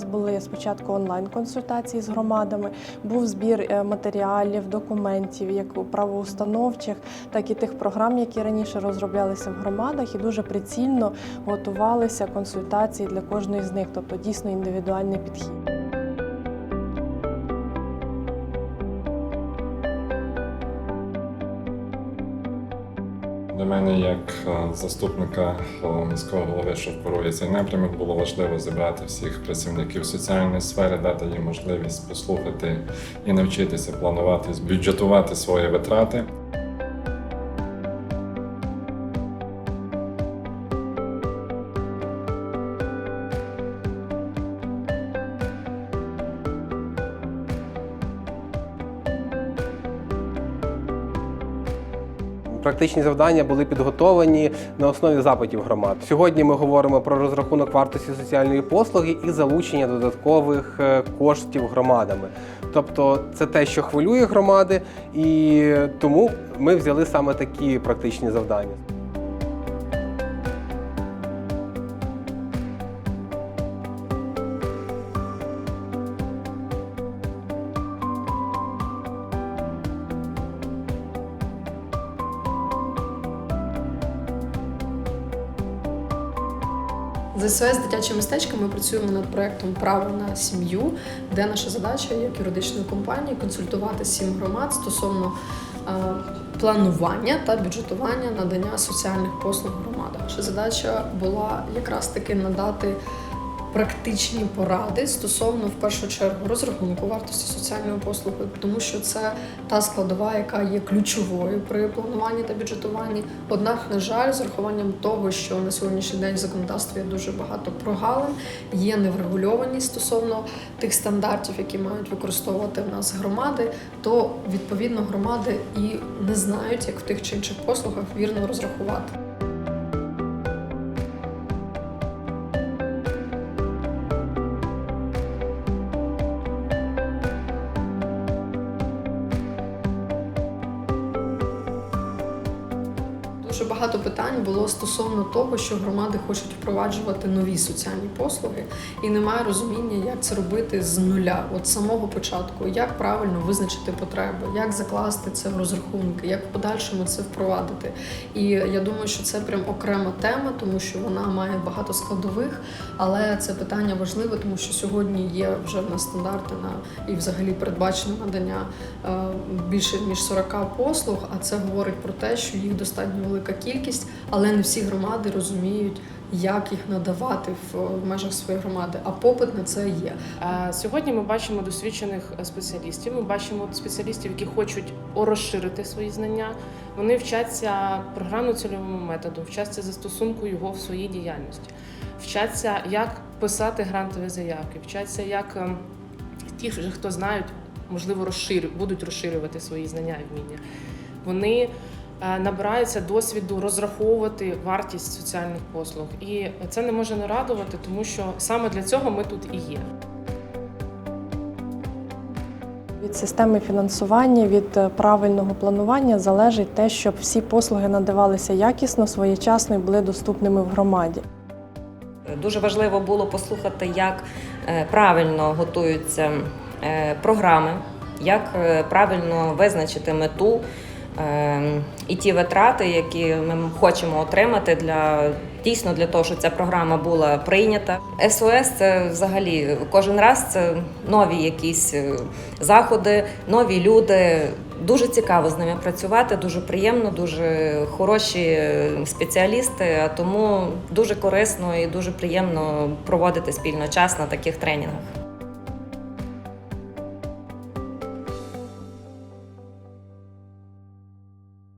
нас були спочатку онлайн-консультації з громадами, був збір е, матеріалів, документів, як правоустановчих, так і тих програм, які раніше розроблялися в громадах, і дуже прицільно готувалися консультації для кожної з них, тобто дійсно індивідуальний підхід. Для мене, як е, заступника е, міського голови, що курує цей напрямок, було важливо зібрати всіх працівників соціальної сфери, дати їм можливість послухати і навчитися планувати, бюджетувати свої витрати. Практичні завдання були підготовлені на основі запитів громад. Сьогодні ми говоримо про розрахунок вартості соціальної послуги і залучення додаткових е, коштів громадами. Тобто це те, що хвилює громади, і тому ми взяли саме такі практичні завдання. З СОС дитяче містечко ми працюємо над проектом Право на сім'ю, де наша задача як юридичної компанії консультувати сім громад стосовно е, планування та бюджетування надання соціальних послуг громадам. Наша задача була якраз таки надати практичні поради стосовно в першу чергу розрахунку вартості соціальної послуги, тому що це та складова, яка є ключовою при плануванні та бюджетуванні. Однак, на жаль, з урахуванням того, що на сьогоднішній день в законодавстві є дуже багато прогалин, є неврегульованість стосовно тих стандартів, які мають використовувати в нас громади, то відповідно громади і не знають, як в тих чи інших послугах вірно розрахувати. Дуже багато питань було стосовно того, що громади хочуть впроваджувати нові соціальні послуги, і немає розуміння, як це робити з нуля, от самого початку, як правильно визначити потреби, як закласти це в розрахунки, як в подальшому це впровадити. І я думаю, що це прям окрема тема, тому що вона має багато складових, але це питання важливе, тому що сьогодні є вже в нас стандарти на і взагалі передбачено надання е, більше ніж 40 послуг. А це говорить про те, що їх достатньо велика кількість, але не всі громади розуміють, як їх надавати в в межах своєї громади. А попит на це є. Е, Сьогодні ми бачимо досвідчених е, спеціалістів. Ми бачимо спеціалістів, які хочуть розширити свої знання. Вони вчаться програмно-цільовому методу, вчаться застосунку його в своїй діяльності, вчаться, як писати грантові заявки, вчаться, як ем, ті, хто знають, можливо, розширю, будуть розширювати свої знання і вміння. Вони е, набираються досвіду розраховувати вартість соціальних послуг. І це не може не радувати, тому що саме для цього ми тут і є. Від системи фінансування, від е, правильного планування залежить те, щоб всі послуги надавалися якісно, своєчасно і були доступними в громаді. Дуже важливо було послухати, як е, правильно готуються е, програми, як е, правильно визначити мету е, і ті витрати, які ми хочемо отримати для дійсно для того, щоб ця програма була прийнята. СОС це взагалі кожен раз це нові якісь е, заходи, нові люди. Дуже цікаво з ними працювати, дуже приємно, дуже хороші е, спеціалісти. А тому дуже корисно і дуже приємно проводити спільно час на таких тренінгах.